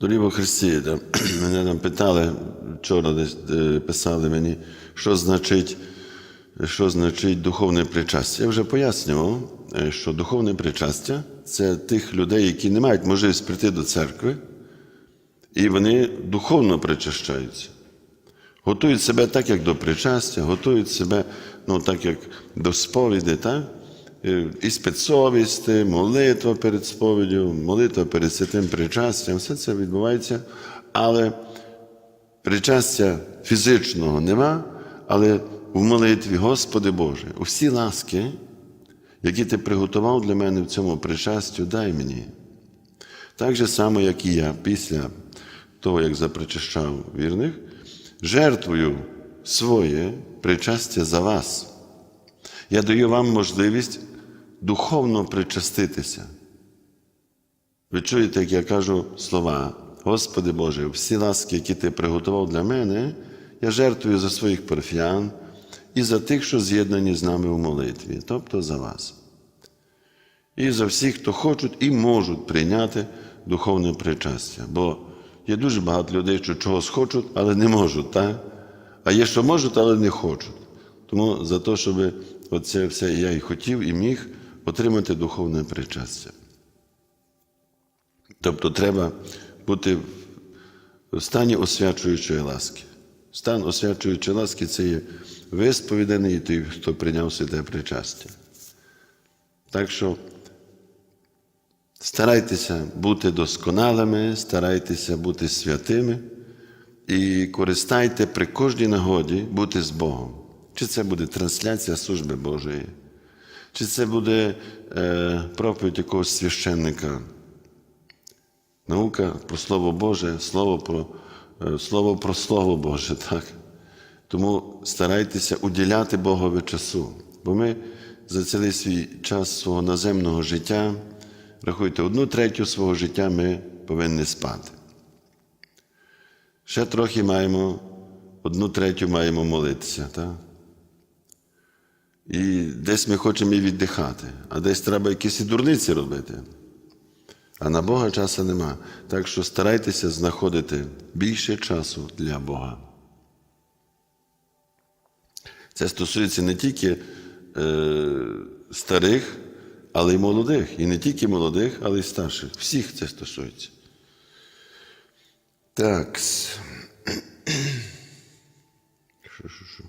Доріво Христі, да, мене там питали, вчора десь е, писали мені, що значить, що значить духовне причастя. Я вже пояснював, е, що духовне причастя це тих людей, які не мають можливість прийти до церкви, і вони духовно причащаються. Готують себе так, як до причастя, готують себе ну, так, як до сповіді, так? Е, і спецсовісти, молитва перед сповіддю, молитва перед святим причастям, все це відбувається, але причастя фізичного нема, але в молитві, Господи Боже, усі ласки, які ти приготував для мене в цьому причастю, дай мені. Так же само, як і я, після того, як запричащав вірних, жертвую своє причастя за вас. Я даю вам можливість духовно причаститися. Ви чуєте, як я кажу слова, Господи Боже, всі ласки, які Ти приготував для мене, я жертвую за своїх парфіян і за тих, що з'єднані з нами в молитві, тобто за вас. І за всіх, хто хочуть і можуть прийняти духовне причастя. Бо є дуже багато людей, що чогось хочуть, але не можуть, так? а є, що можуть, але не хочуть. Тому за те, щоб оце все я і хотів, і міг отримати духовне причастя. Тобто треба бути в стані освячуючої ласки. Стан освячуючої ласки це є висповіданий той, хто прийняв святе причастя. Так що старайтеся бути досконалими, старайтеся бути святими і користайте при кожній нагоді бути з Богом. Чи це буде трансляція служби Божої, чи це буде е, проповідь якогось священника. Наука про Слово Боже, Слово про е, Слово про Слово Боже, так? Тому старайтеся уділяти Богові часу. Бо ми за цілий свій час свого наземного життя, рахуйте, одну третю свого життя ми повинні спати. Ще трохи маємо, одну третю маємо молитися. Так? І десь ми хочемо і віддихати, а десь треба якісь і дурниці робити. А на Бога часу нема. Так що старайтеся знаходити більше часу для Бога. Це стосується не тільки е, старих, але й молодих. І не тільки молодих, але й старших. Всіх це стосується. Так. Що, що, що?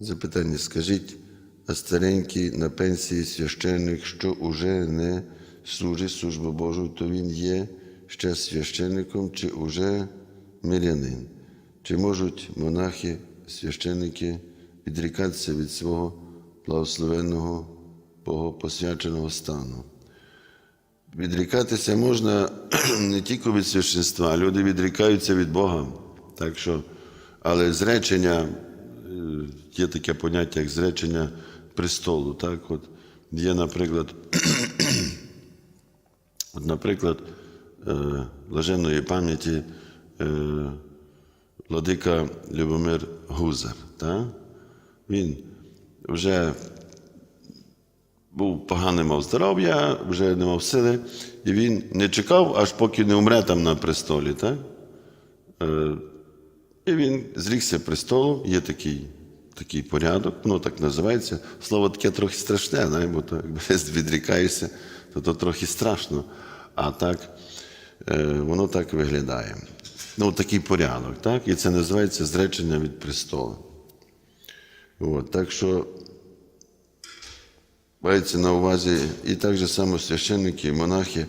Запитання, скажіть, а старенький на пенсії священник, що уже не служить службу Божу, то він є ще священником чи уже мирянин? Чи можуть монахи, священники відрікатися від свого благословенного богопосвяченого стану? Відрікатися можна не тільки від священства, люди відрікаються від Бога. Так що, але зречення, є таке поняття, як зречення престолу. Так? От Є, наприклад, от, наприклад, блаженної пам'яті владика Любомир Гузар. Так? Він вже був поганий мав здоров'я, вже не мав сили, і він не чекав, аж поки не умре там на престолі. Так? І він зрікся престолу, є такий такий порядок, ну так називається. Слово таке трохи страшне, не? бо то, якби відрікаєшся, то то трохи страшно. А так е, воно так виглядає. Ну, такий порядок, так? І це називається зречення від престолу. От, так що мається на увазі і так же само священники, і монахи.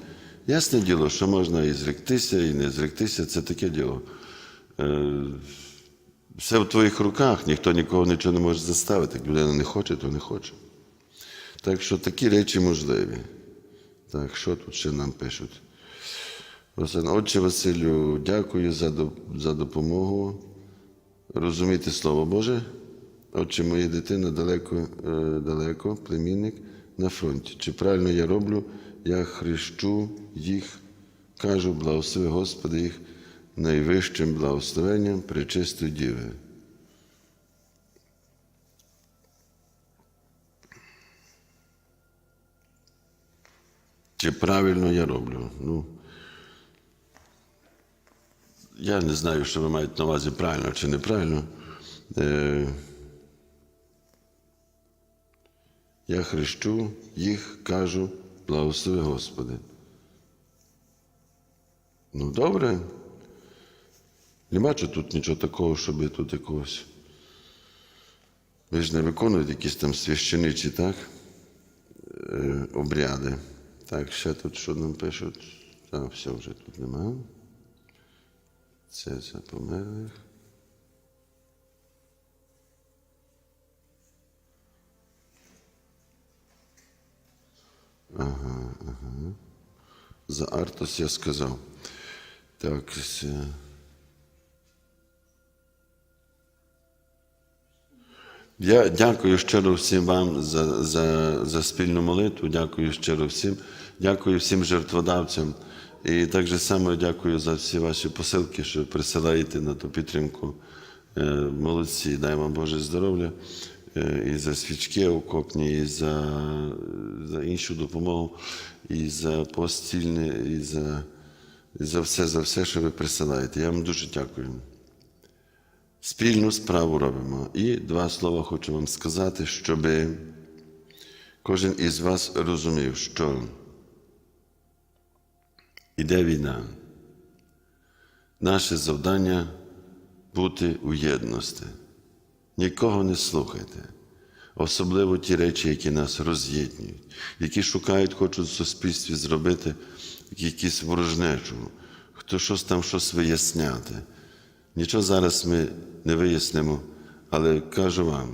Ясне діло, що можна і зректися, і не зректися, це таке діло. Е, Все в твоїх руках, ніхто нікого нічого не може заставити. Як людина не хоче, то не хоче. Так що такі речі можливі. Так, що тут ще нам пишуть? Отче Василю, дякую за допомогу. Розуміти Слово Боже. Отче, моя дитина далеко, далеко, племінник на фронті. Чи правильно я роблю? Я хрещу їх, кажу, благослови Господи їх найвищим благословенням Пречистої Діви. Чи правильно я роблю? Ну, я не знаю, що ви маєте на увазі правильно чи неправильно. Е, я хрещу їх, кажу, благослови Господи. Ну, добре. Не бачу тут нічого такого, щоб тут якогось. Ви ж не виконуєте якісь там священичі, так? Е, обряди. Так, ще тут що нам пишуть? А, все вже тут нема. Це за померлих. Ага, ага. За Артос я сказав. Так, це... Я дякую щиро всім вам за, за, за спільну молитву. Дякую щиро всім. Дякую всім жертводавцям. І так же само дякую за всі ваші посилки, що присилаєте на ту підтримку. Е, Молодці, дай вам Боже здоров'я. Е, І за свічки окопні, і за, за іншу допомогу, і за постільне, і за, і за все, за все, що ви присилаєте. Я вам дуже дякую. Спільну справу робимо. І два слова хочу вам сказати, щоб кожен із вас розумів, що іде війна. Наше завдання бути у єдності. Нікого не слухайте. Особливо ті речі, які нас роз'єднують, які шукають, хочуть в суспільстві зробити якісь ворожнечу, хто щось там щось виясняти. Нічого зараз ми не вияснимо, але кажу вам,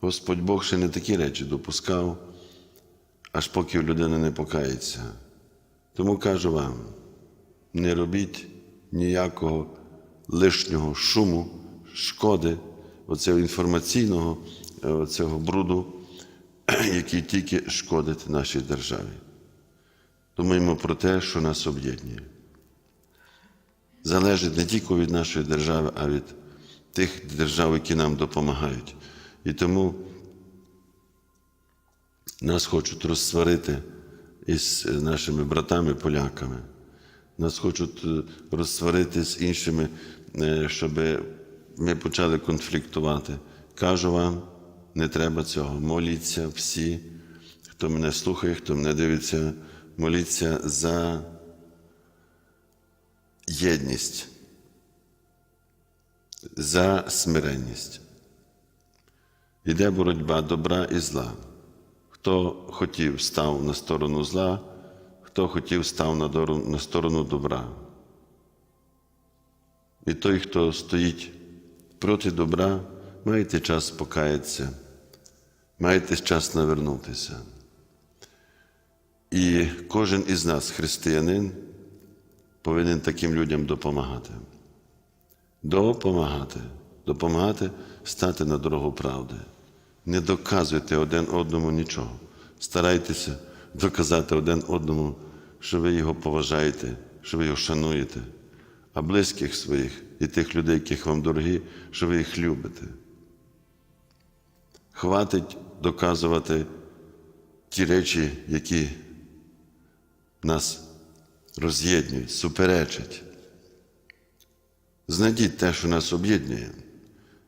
Господь Бог ще не такі речі допускав, аж поки людина не покається. Тому кажу вам, не робіть ніякого лишнього шуму, шкоди, оцього інформаційного, оцього бруду, який тільки шкодить нашій державі. Думаємо про те, що нас об'єднує залежить не тільки від нашої держави, а від тих держав, які нам допомагають. І тому нас хочуть розсварити із нашими братами-поляками. Нас хочуть е, розсварити з іншими, е, щоб ми почали конфліктувати. Кажу вам, не треба цього. Моліться всі, хто мене слухає, хто мене дивиться, моліться за єдність, за смиренність. Іде боротьба добра і зла. Хто хотів, став на сторону зла, хто хотів, став на сторону добра. І той, хто стоїть проти добра, маєте час покаятися, маєте час навернутися. І кожен із нас, християнин, повинен таким людям допомагати. Допомагати, допомагати стати на дорогу правди. Не доказуйте один одному нічого. Старайтеся доказати один одному, що ви його поважаєте, що ви його шануєте, а близьких своїх і тих людей, яких вам дорогі, що ви їх любите. Хватить доказувати ті речі, які нас роз'єднують, суперечать. Знайдіть те, що нас об'єднує.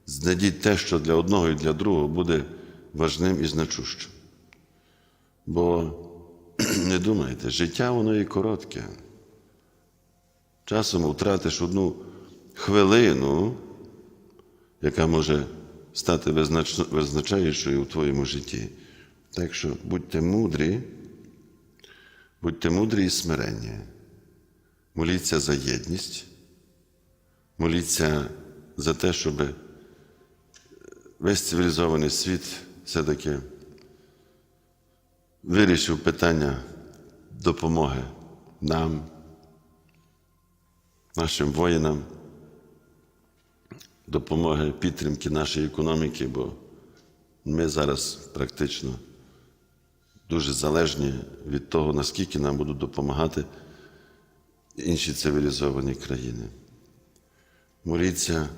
Знайдіть те, що для одного і для другого буде важним і значущим. Бо не думайте, життя воно і коротке. Часом втратиш одну хвилину, яка може стати визначаючою у твоєму житті. Так що будьте мудрі. Будьте мудрі і смиренні. Моліться за єдність, моліться за те, щоб весь цивілізований світ все-таки вирішив питання допомоги нам, нашим воїнам, допомоги підтримки нашої економіки, бо ми зараз практично дуже залежні від того, наскільки нам будуть допомагати інші цивілізовані країни. Моліться,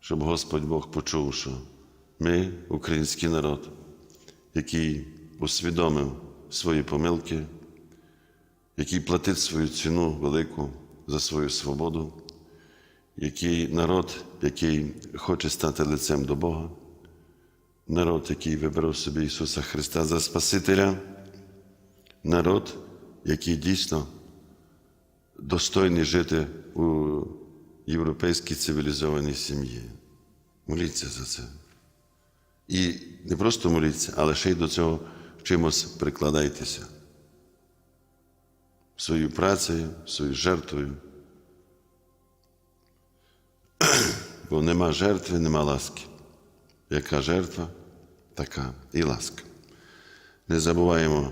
щоб Господь Бог почув, що ми, український народ, який усвідомив свої помилки, який платить свою ціну велику за свою свободу, який народ, який хоче стати лицем до Бога, народ, який вибрав собі Ісуса Христа за Спасителя, народ, який дійсно достойний жити у європейській цивілізованій сім'ї. Моліться за це. І не просто моліться, але ще й до цього чимось прикладайтеся. Своєю працею, своєю жертвою. Бо нема жертви, нема ласки. Яка жертва, така і ласка. Не забуваємо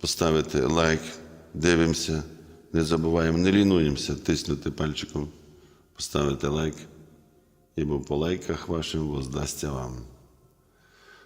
поставити лайк, дивимося, не забуваємо, не лінуємося тиснути пальчиком, поставити лайк, ібо по лайках вашим воздасться вам.